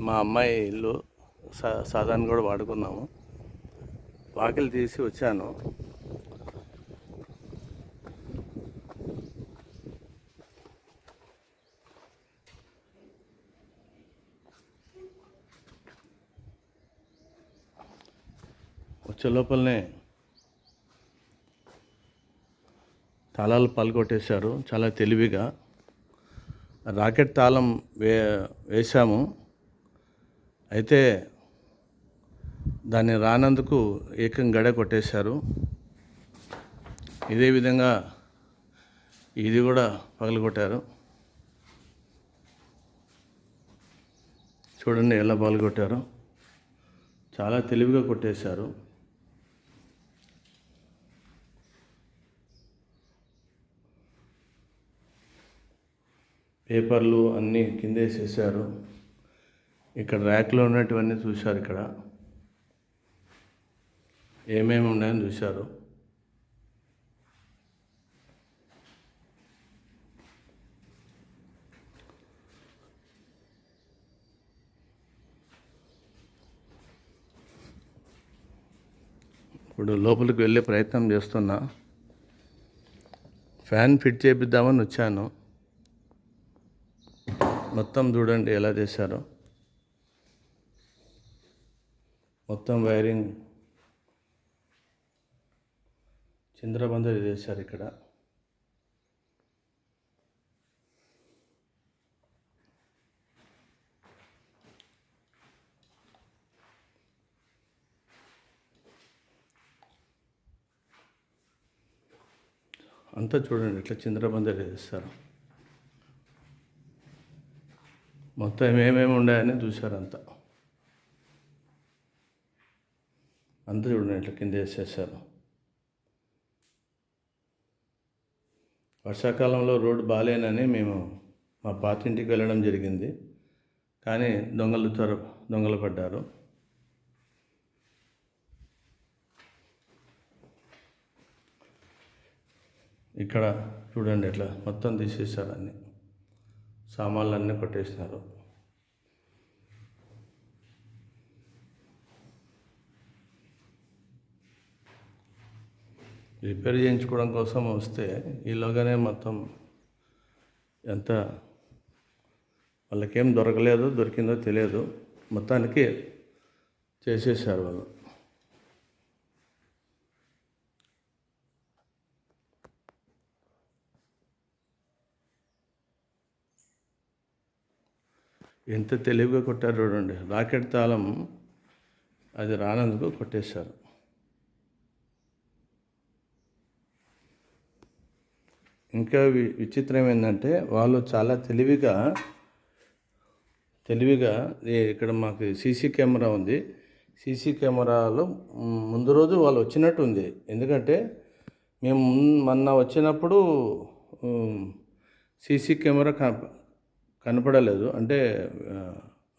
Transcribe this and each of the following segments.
మా అమ్మాయి ఇల్లు సా సాధారణ కూడా వాడుకున్నాము. వాకిలి తీసి వచ్చాను. వచ్చే లోపలనే తాళాలు పలుకొట్టేశారు చాలా తెలివిగా. రాకెట్ తాళం వే వేశాము. అయితే దాన్ని రానందుకు ఏకం గడ కొట్టేశారు. ఇదే విధంగా ఇది కూడా పగలగొట్టారు. చూడండి ఎలా పగలగొట్టారు. చాలా తెలివిగా కొట్టేశారు. పేపర్లు అన్నీ కింద వేసేసారు ఇక్కడ ర్యాక్లో ఉన్నటువన్నీ చూశారు ఇక్కడ. ఏమేమి ఉన్నాయని చూశారు? ఇప్పుడు లోపలికి వెళ్ళే ప్రయత్నం చేస్తున్నా. ఫ్యాన్ ఫిట్ చేపిద్దామని వచ్చాను. మొత్తం చూడండి ఎలా చేశారో. మొత్తం వైరింగ్ చంద్రబందరి చేశారు ఇక్కడ. అంతా చూడండి ఇట్లా చంద్రబందరి చేస్తారు మొత్తం ఏమేమి ఉన్నాయని చూశారు అంతా చూడండి ఇట్లా కింద వేసేసారు వర్షాకాలంలో రోడ్డు బాగాలేనని మేము మా పాతింటికి వెళ్ళడం జరిగింది. కానీ దొంగలు త్వర దొంగలు పడ్డారు. ఇక్కడ చూడండి ఇట్లా మొత్తం తీసేసారు అన్నీ. సామాన్లు అన్నీ కొట్టేసినారు. రిపేర్ చేయించుకోవడం కోసం వస్తే ఈలోగానే మొత్తం ఎంత వాళ్ళకేం దొరకలేదు దొరికిందో తెలియదు. మొత్తానికి చేసేసారు వాళ్ళు. ఎంత తెలివిగా కొట్టారు చూడండి. రాకెట్ తాళం అది రానందుకు కొట్టేశారు. ఇంకా వి- విచిత్రం ఏంటంటే వాళ్ళు చాలా తెలివిగా తెలివిగా ఇక్కడ మాకు సీసీ కెమెరా ఉంది. సీసీ కెమెరాలో ముందు రోజు వాళ్ళు వచ్చినట్టు ఉంది. ఎందుకంటే మేము మొన్న వచ్చినప్పుడు సీసీ కెమెరా కనపడలేదు. అంటే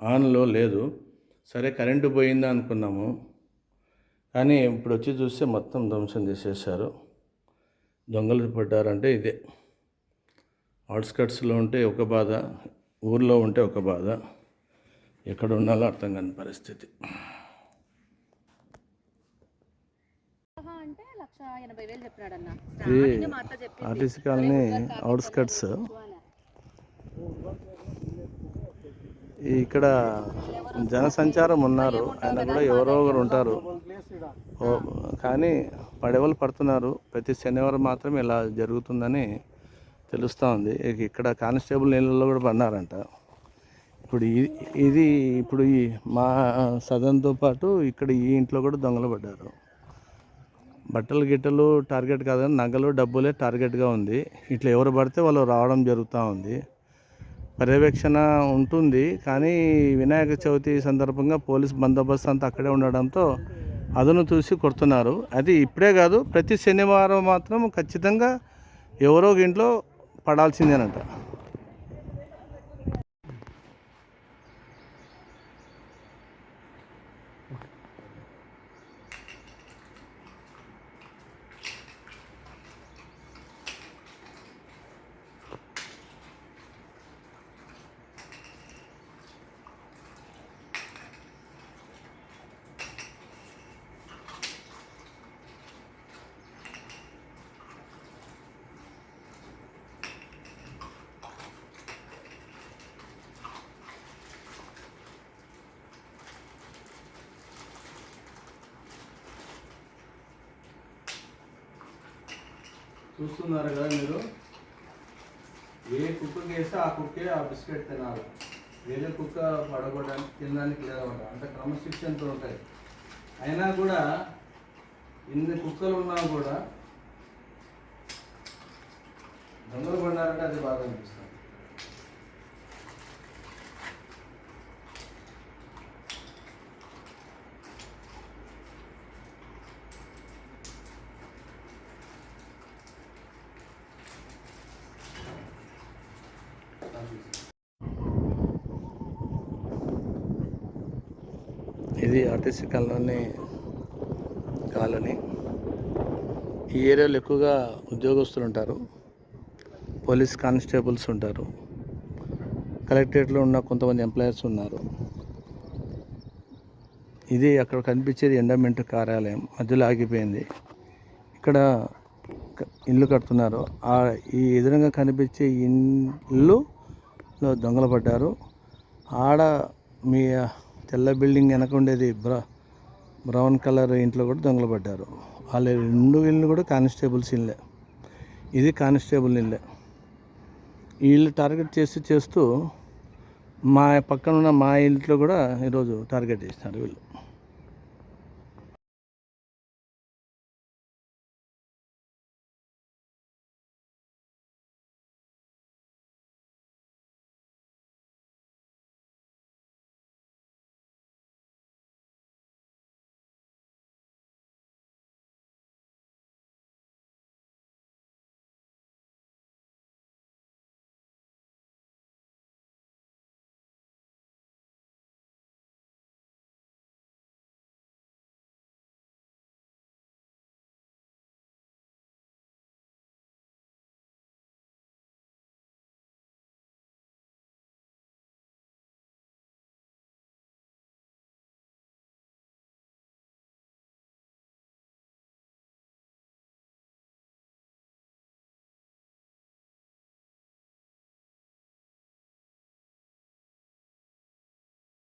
ఆన్లో లేదు. సరే కరెంటు పోయిందా అనుకున్నాము కానీ ఇప్పుడు వచ్చి చూస్తే మొత్తం ధ్వంసం చేసేసారు. దొంగలు పడ్డారంటే ఇదే. అవుట్స్కట్స్లో ఉంటే ఒక బాధ ఊర్లో ఉంటే ఒక బాధ. ఎక్కడ ఉండాలో అర్థం కాని పరిస్థితి. ఆర్టీసీ కాలనీ అవుట్స్కట్స్ ఇక్కడ జనసంచారం ఉన్నారు. ఆయన కూడా ఎవరో ఒకరు ఉంటారు. కానీ పడవలు పడుతున్నారు. ప్రతి శనివారం మాత్రం ఇలా జరుగుతుందని తెలుస్తూ ఉంది. ఇక్కడ కానిస్టేబుల్ నీళ్ళలో కూడా పడినారంట. ఇప్పుడు ఇది ఇప్పుడు ఈ మా సదన్తో పాటు ఇక్కడ ఈ ఇంట్లో కూడా దొంగలు పడ్డారు. బట్టలు గిట్టలు టార్గెట్ కాదని నగలు డబ్బులే టార్గెట్గా ఉంది. ఇట్లా ఎవరు పడితే వాళ్ళు రావడం జరుగుతూ ఉంది. పర్యవేక్షణ ఉంటుంది. కానీ వినాయక చవితి సందర్భంగా పోలీస్ బందోబస్తు అంతా అక్కడే ఉండడంతో అదును చూసి కొడుతున్నారు. అది ఇప్పుడే కాదు ప్రతి శనివారం మాత్రం ఖచ్చితంగా ఎవరో ఇంట్లో పడాల్సిందేనంట. చూస్తున్నారు కదా మీరు? ఏ కుక్కకి వేస్తే ఆ కుక్కే ఆ బిస్కెట్ తినాలి. వేరే కుక్క పడగొట్టడానికి తినడానికి లేదన్నమాట అంత క్రమశిక్షణతో ఉంటాయి. అయినా కూడా ఇన్ని కుక్కలు ఉన్నా కూడా దొంగలు పడినారంటే అది బాగా అనిపిస్తుంది. ఇది ఆర్టీసీ కాలనీ కాలనీ. ఈ ఏరియాలో ఎక్కువగా ఉద్యోగస్తులు ఉంటారు. పోలీస్ కానిస్టేబుల్స్ ఉంటారు. కలెక్టరేట్లో ఉన్న కొంతమంది ఎంప్లాయర్స్ ఉన్నారు. ఇది అక్కడ కనిపించేది ఎండమెంట్ కార్యాలయం. మధ్యలో ఆగిపోయింది. ఇక్కడ ఇల్లు కడుతున్నారు. ఆ ఈ ఎదురుగా కనిపించే ఇల్లులో దొంగలు పడ్డారు. ఆడ మీ తెల్ల బిల్డింగ్ వెనక ఉండేది బ్ర బ్రౌన్ కలర్ ఇంట్లో కూడా దొంగలు పడ్డారు. వాళ్ళ రెండు ఇళ్ళు కూడా కానిస్టేబుల్స్ ఇల్లే ఇది కానిస్టేబుల్ ఇల్లే. వీళ్ళు టార్గెట్ చేసి చేస్తూ మా పక్కన ఉన్న మా ఇంట్లో కూడా ఈరోజు టార్గెట్ చేసినారు వీళ్ళు.